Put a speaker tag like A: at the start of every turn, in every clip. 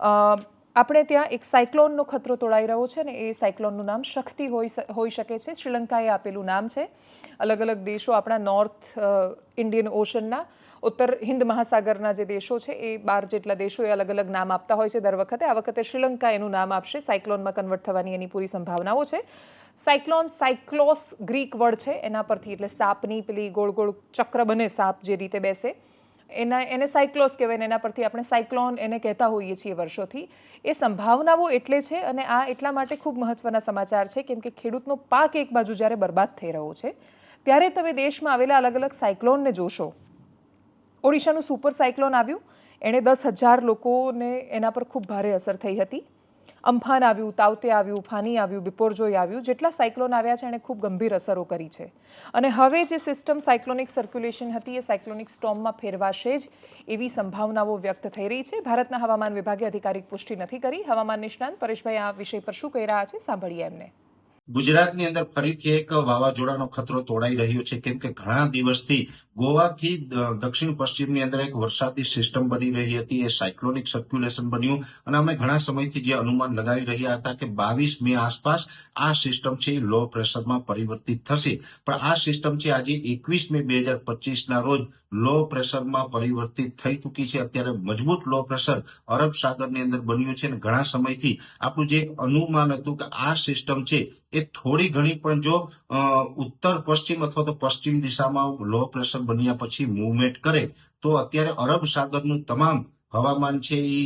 A: આપણે ત્યાં એક સાયક્લોનનો ખતરો તોળાઈ રહ્યો છે ને એ સાયક્લોનનું નામ શક્તિ હોઈ હોઈ શકે છે. શ્રીલંકાએ આપેલું નામ છે. અલગ અલગ દેશો આપણા નોર્થ ઇન્ડિયન ઓશનના ઉત્તર હિન્દ મહાસાગરના જે દેશો છે એ બાર જેટલા દેશોએ અલગ અલગ નામ આપતા હોય છે દર વખતે. આ વખતે શ્રીલંકા એનું નામ આપશે. સાયક્લોનમાં કન્વર્ટ થવાની એની પૂરી સંભાવનાઓ છે. સાયક્લોન, સાયક્લોસ ગ્રીક વર્ડ છે. એના પરથી એટલે સાપની પેલી ગોળ ગોળ ચક્ર બને સાપ જે રીતે બેસે. એના, એને સાયક્લોસ કહેવાય એના પરથી આપણે સાયક્લોન એને કહેતા હોઈએ છીએ વર્ષોથી. એ સંભાવનાઓ એટલે છે અને આ એટલા માટે ખૂબ મહત્વના સમાચાર છે કેમ કે ખેડૂતનો પાક એક બાજુ જ્યારે બરબાદ થઈ રહ્યો છે, ત્યારે તમે દેશમાં આવેલા અલગ અલગ સાયક્લોનને જોશો. ઓડિશાનું સુપર સાયક્લોન આવ્યું. એણે દસ હજાર લોકોને એના પર ખૂબ ભારે અસર થઈ હતી. અમ્ફાન આવ્યું, તાવતે આવ્યું, ફાની આવ્યું બિપોરજોય આવ્યું, જેટલા સાયક્લોન આવ્યા છે એણે ખૂબ ગંભીર અસરો કરી છે. અને હવે જે સિસ્ટમ સાયક્લોનિક સર્ક્યુલેશન હતી એ સાયક્લોનિક સ્ટોર્મમાં ફેરવાશે જ એવી સંભાવનાઓ વ્યક્ત થઈ રહી છે. ભારતના હવામાન વિભાગે અધિકારિક પુષ્ટિ નથી કરી. હવામાન નિષ્ણાંત પરેશભાઈ આ વિષય પર શું કહી રહ્યા છે, સાંભળીએ એમને.
B: ગુજરાતની અંદર ફરીથી એક વાવાઝોડાનો ખતરો તોડાઈ રહ્યો છે. કેમ કે ઘણા દિવસથી ગોવાથી દક્ષિણ પશ્ચિમની અંદર એક વરસાદી સિસ્ટમ બની રહી હતી, એ સાયક્લોનિક સર્ક્યુલેશન બન્યું. અને અમે ઘણા સમયથી જે અનુમાન લગાવી રહ્યા હતા કે બાવીસ મે આસપાસ આ સિસ્ટમ છે લો પ્રેશરમાં પરિવર્તિત થશે. પણ આ સિસ્ટમ છે આજે એકવીસ મે બે હજાર પચીસના રોજ લો પ્રેશરમાં પરિવર્તિત થઈ ચૂકી છે. અત્યારે મજબૂત લો પ્રેશર અરબ સાગરની અંદર બન્યું છે અને ઘણા સમયથી આપણું જે અનુમાન હતું કે આ સિસ્ટમ છે એ થોડી ઘણી પણ જો ઉત્તર પશ્ચિમ અથવા તો પશ્ચિમ દિશામાં લો પ્રેશર બન્યા પછી મુવમેન્ટ કરે, તો અત્યારે અરબ સાગરનું તમામ હવામાન છે એ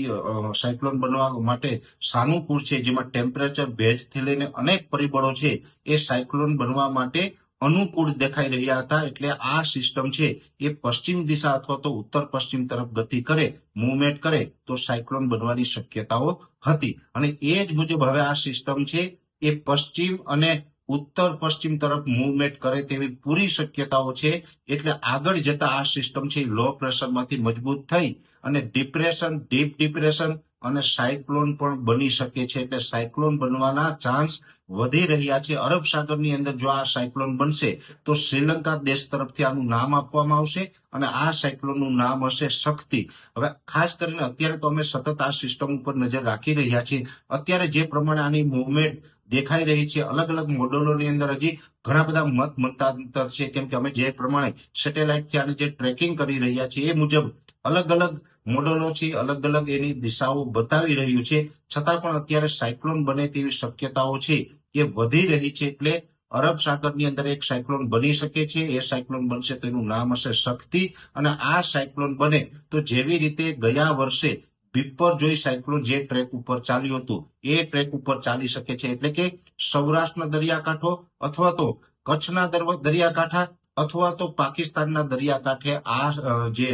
B: સાયક્લોન બનવા માટે સાનુકૂળ છે, જેમાં ટેમ્પરેચર ભેજથી લઈને અનેક પરિબળો છે, એ સાયક્લોન બનવા માટે અનુકૂળ દેખાઈ રહ્યા હતા. એટલે આ સિસ્ટમ છે એ પશ્ચિમ દિશા અથવા તો ઉત્તર પશ્ચિમ તરફ ગતિ કરે મુવમેન્ટ કરે, તો સાયક્લોન બનવાની શક્યતાઓ હતી. અને એ જ મુજબ હવે આ સિસ્ટમ છે એ પશ્ચિમ અને ઉત્તર પશ્ચિમ તરફ મૂવમેન્ટ કરે તેવી પૂરી શક્યતાઓ છે, એટલે આગળ જતા આ સિસ્ટમ છે લો પ્રેશરમાંથી મજબૂત થઈ અને ડિપ્રેશન ડીપ ડિપ્રેશન અને સાયક્લોન પણ બની શકે છે. એટલે સાયક્લોન બનવાના ચાન્સ વધી રહ્યા છે. અરબ સાગરની અંદર જો આ સાયક્લોન બનશે, તો શ્રીલંકા દેશ તરફથી આનું નામ આપવામાં આવશે અને આ સાયક્લોનનું નામ હશે શક્તિ. હવે ખાસ કરીને અત્યારે તો અમે સતત આ સિસ્ટમ ઉપર નજર રાખી રહ્યા છીએ. અત્યારે જે પ્રમાણે આની મુવમેન્ટ દેખાઈ રહી છે. અલગ અલગ મોડલોની અંદર હજી ઘણા બધા મત મતાંતર છે. કેમ કે અમે જે પ્રમાણે સેટેલાઇટથી આને જે ટ્રેકિંગ કરી રહ્યા છીએ એ મુજબ અલગ અલગ મોડલો છે, અલગ અલગ એની દિશાઓ બતાવી રહ્યું છે. છતાં પણ અત્યારે સાયક્લોન બને તેવી શક્યતાઓ છે એ વધી રહી છે. એટલે અરબ સાગરની અંદર એક સાયક્લોન બની શકે છે, એ સાયક્લોન બનશે તેનું નામ હશે શક્તિ. અને આ સાયક્લોન બને તો જેવી રીતે ગયા વર્ષે બિપરજોય સાયક્લોન જે ટ્રેક ઉપર ચાલ્યું હતું, એ ટ્રેક ઉપર ચાલી શકે છે. એટલે કે સૌરાષ્ટ્રના દરિયાકાંઠો અથવા તો કચ્છના દરિયાકાંઠા અથવા તો પાકિસ્તાનના દરિયાકાંઠે આ જે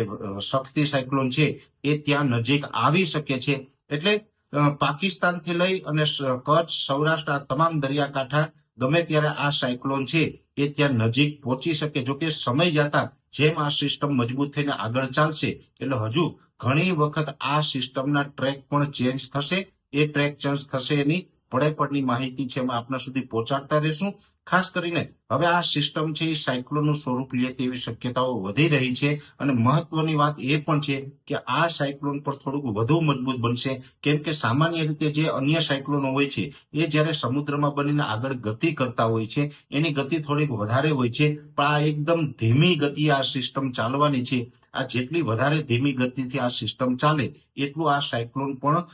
B: શક્તિ સાયક્લોન છે, એ ત્યાં નજીક આવી શકે છે. એટલે પાકિસ્તાનથી લઈ અને કચ્છ, સૌરાષ્ટ્ર આ તમામ દરિયાકાંઠા ગમે ત્યારે આ સાયક્લોન છે, એ ત્યાં નજીક પહોંચી શકે. જોકે સમય જતા જેમ આ સિસ્ટમ મજબૂત થઈને આગળ ચાલશે, એટલે હજુ ઘણી વખત આ સિસ્ટમના ટ્રેક પણ ચેન્જ થશે. એ ટ્રેક ચેન્જ થશે એની પડે પડની માહિતી છે આપના સુધી પહોંચાડતા રહેશું. ખાસ કરીને હવે આ સિસ્ટમ છે એ સાયક્લોનનું સ્વરૂપ લે તેવી શક્યતાઓ વધી રહી છે અને મહત્વની વાત એ પણ છે કે આ સાયક્લોન પર થોડુંક વધુ મજબૂત બનશે. કેમ કે સામાન્ય રીતે જે અન્ય સાયક્લોનો હોય છે, એ જ્યારે સમુદ્રમાં બનીને આગળ ગતિ કરતા હોય છે, એની ગતિ થોડીક વધારે હોય છે, પણ આ એકદમ ધીમી ગતિએ આ સિસ્ટમ ચાલવાની છે. આ જેટલી વધારે ધીમી ગતિથી આ સિસ્ટમ ચાલે, એટલું આ સાયક્લોન પણ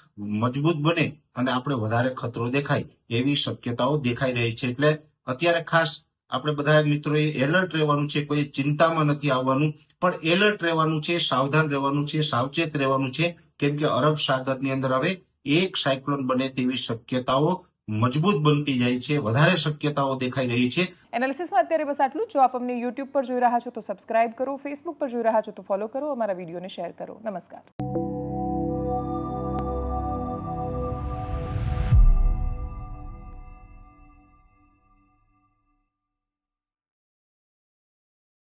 B: મજબૂત બને અને આપણે વધારે ખતરો દેખાય એવી શક્યતાઓ દેખાઈ રહી છે. એટલે અત્યારે ખાસ આપણે બધા મિત્રોએ એલર્ટ રહેવાનું છે, કોઈ ચિંતામાં નથી આવવાનું, પણ એલર્ટ રહેવાનું છે, સાવધાન રહેવાનું છે, સાવચેત રહેવાનું છે. કેમ કે અરબ સાગરની અંદર હવે એક સાયક્લોન બને તેવી શક્યતાઓ મજબૂત બનતી જાય છે, વધારે શક્યતાઓ દેખાઈ રહી છે.
A: એનાલિસિસમાં અત્યારે બસ આટલું જો. આપ અમને યુટ્યુબ પર જોઈ રહ્યા છો તો સબસ્ક્રાઇબ કરો ફેસબુક પર જોઈ રહ્યા છો તો ફોલો કરો, અમારા વિડીયોને શેર કરો. નમસ્કાર.